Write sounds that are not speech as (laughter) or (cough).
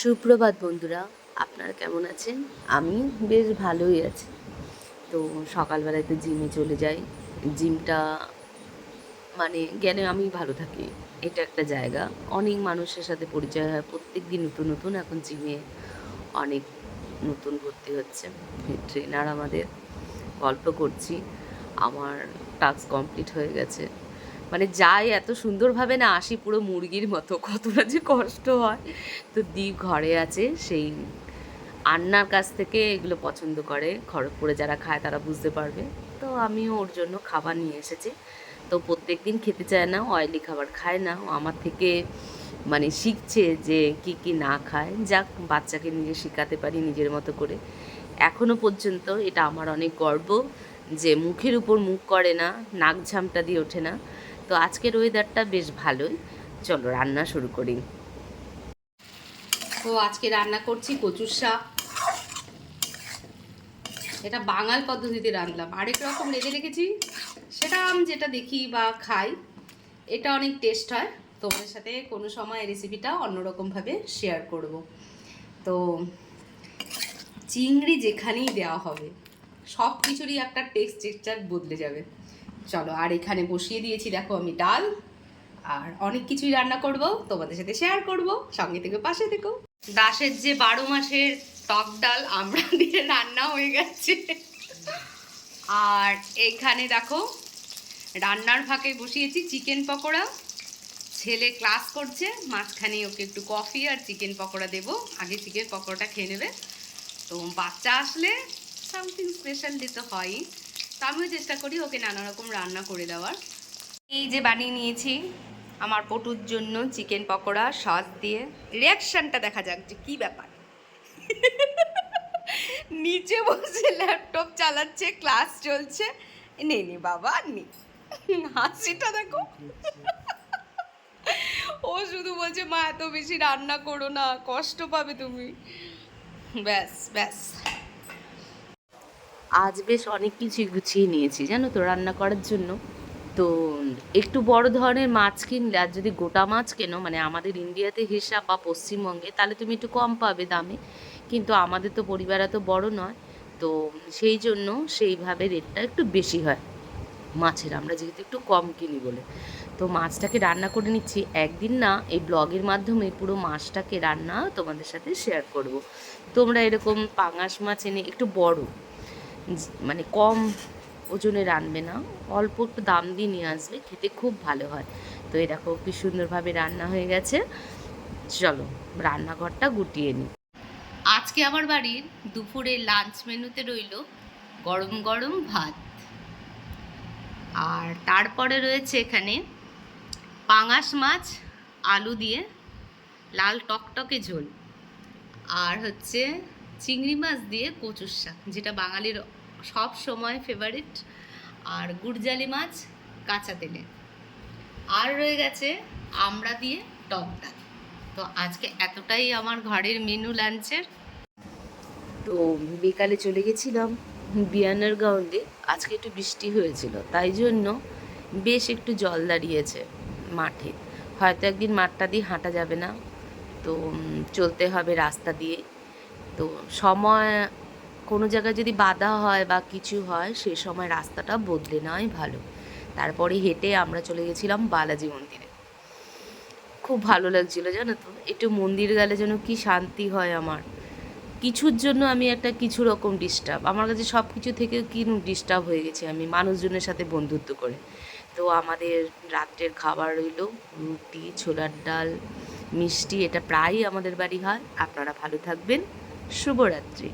সুপ্রভাত বন্ধুরা, আপনারা কেমন আছেন? আমি বেশ ভালোই আছি। তো সকালবেলায় তো জিমে চলে যাই। জিমটা মানে গেলে আমি ভালো থাকি, এটা একটা জায়গা। অনেক মানুষের সাথে পরিচয় হয় প্রত্যেক দিন নতুন নতুন এখন জিমে অনেক নতুন ভর্তি হচ্ছে। ট্রেনার আমাদের গল্প করছি, আমার টাস্ক কমপ্লিট হয়ে গেছে। মানে যাই এত সুন্দরভাবে না আসি পুরো মুরগির মতো, কতটা যে কষ্ট হয়। তো দ্বীপ ঘরে আছে, সেই আন্নার কাছ থেকে এগুলো পছন্দ করে। খড়গপুরে যারা খায় তারা বুঝতে পারবে। তো আমিও ওর জন্য খাবার নিয়ে এসেছি। তো প্রত্যেক দিন খেতে চায় না অয়েলি খাবার খায় না। আমার থেকে মানে শিখছে যে কি কি না খায়। যাক, বাচ্চাকে নিজে শেখাতে পারি নিজের মতো করে। এখনও পর্যন্ত এটা আমার অনেক গর্ব যে মুখের উপর মুখ করে না, নাক ঝামটা দিয়ে ওঠে না। তো আজকের ওয়েদারটা বেশ ভালোই। চলো, রান্না শুরু করি। তো আজকে রান্না করছি কচুর শাক। এটা বাঙাল পদ্ধতিতে রান্নলাম আরেক রকম রেঁধে রেখেছি। সেটা আমি যেটা দেখি বা খাই, এটা অনেক টেস্ট হয়। তোমাদের সাথে কোনো সময় রেসিপিটা অন্যরকমভাবে শেয়ার করব। তো, চিংড়ি যেখানেই দেওয়া হবে সব কিছুরই একটা টেক্সচার বদলে যাবে। চলো, আর এখানে বসিয়ে দিয়েছি, দেখো আমি ডাল, আর অনেক কিছুই রান্না করব, তোমাদের সাথে শেয়ার করব, সঙ্গে থেকে, পাশে থেকো। দাসের যে বারো মাসের টক ডাল আমরা (laughs) দিয়ে রান্না হয়ে গেছে। আর এখানে দেখো, রান্নার ফাঁকে বসিয়েছি চিকেন পকোড়া। ছেলে ক্লাস করছে মাঝখানে ওকে একটু কফি আর চিকেন পকোড়া দেবো, আগে চিকেন পকোড়াটা খেয়ে নেবে। তো বাচ্চা আসলে সামথিং স্পেশাল দিতে হয়ই আমিও চেষ্টা করি ওকে নানা রকম রান্না করে দেওয়ার। এই যে বানিয়ে নিয়েছি আমার পটুর জন্য চিকেন পকোড়া, সস দিয়ে। রিয়াকশনটা দেখা যাক যে কী ব্যাপার। নিচে বসে ল্যাপটপ চালাচ্ছে, ক্লাস চলছে। নে নে, বাবা, নে। হাসিটা দেখো। ও শুধু বলছে, মা, এত বেশি রান্না করো না, কষ্ট পাবে তুমি। ব্যাস ব্যাস। আজ বেশ অনেক কিছুই গুছিয়ে নিয়েছি, জানো তো, রান্না করার জন্য। তো একটু বড় ধরনের মাছ কিনলে, আর যদি গোটা মাছ কেনো মানে আমাদের ইন্ডিয়াতে হিসাব বা পশ্চিমবঙ্গে, তাহলে তুমি একটু কম পাবে দামে। কিন্তু আমাদের তো পরিবার এত বড় নয়, তো সেই জন্য সেইভাবে রেটটা একটু বেশি হয় মাছের। আমরা যেহেতু একটু কম কিনি বলে। তো মাছটাকে রান্না করে নিচ্ছি। একদিন না, এই ব্লগের মাধ্যমে পুরো মাছটাকে রান্না তোমাদের সাথে শেয়ার করব। তোমরা এরকম পাঙাশ মাছ এনে, একটু বড়। মানে কম ওজনে রানবে না, অল্প একটু দাম দিয়ে নিয়ে আসবে, খেতে খুব ভালো হয়। তো এই দেখো কি সুন্দরভাবে রান্না হয়ে গেছে। চলো রান্নাঘরটা গুটিয়ে নিই। আজকে আমার বাড়ির দুপুরে লাঞ্চ মেনুতে রইল গরম গরম ভাত। আর তারপরে রয়েছে এখানে পাঙাশ মাছ, আলু দিয়ে লাল টকটকে ঝোল। আর হচ্ছে চিংড়ি মাছ দিয়ে কচুর শাক, যেটা বাঙালির সব সময় ফেভারিট আর গুড়জালি মাছ কাঁচা তেলে। আর রয়ে গেছে আমড়া দিয়ে টক ডাল। তো আজকে এতটাই আমার ঘরের মেনু লাঞ্চের তো বিকালে চলে গেছিলাম বিয়ানার গ্রাউন্ডে। আজকে একটু বৃষ্টি হয়েছিল, তাই জন্য বেশ একটু জল দাঁড়িয়েছে মাঠে। হয়তো একদিন মাঠটা দিয়ে হাঁটা যাবে না। তো চলতে হবে রাস্তা দিয়ে। তো সময় কোনো জায়গায় যদি বাধা হয় বা কিছু হয়, সে সময় রাস্তাটা বদলে নেওয়াই ভালো। তারপরে হেঁটে আমরা চলে গেছিলাম বালাজি মন্দিরে। খুব ভালো লাগছিল, জানো তো? একটু মন্দির গেলে যেন কি শান্তি হয় আমার। কিছুর জন্য আমি একটা কিছু রকম ডিস্টার্ব আমার কাছে সব কিছু থেকে কি ডিস্টার্ব হয়ে গেছে আমি, মানুষজনের সাথে বন্ধুত্ব করে। তো আমাদের রাত্রের খাবার রইল, রুটি, ছোলার ডাল, মিষ্টি, এটা প্রায়ই আমাদের বাড়ি হয়। আপনারা ভালো থাকবেন, শুভরাত্রি।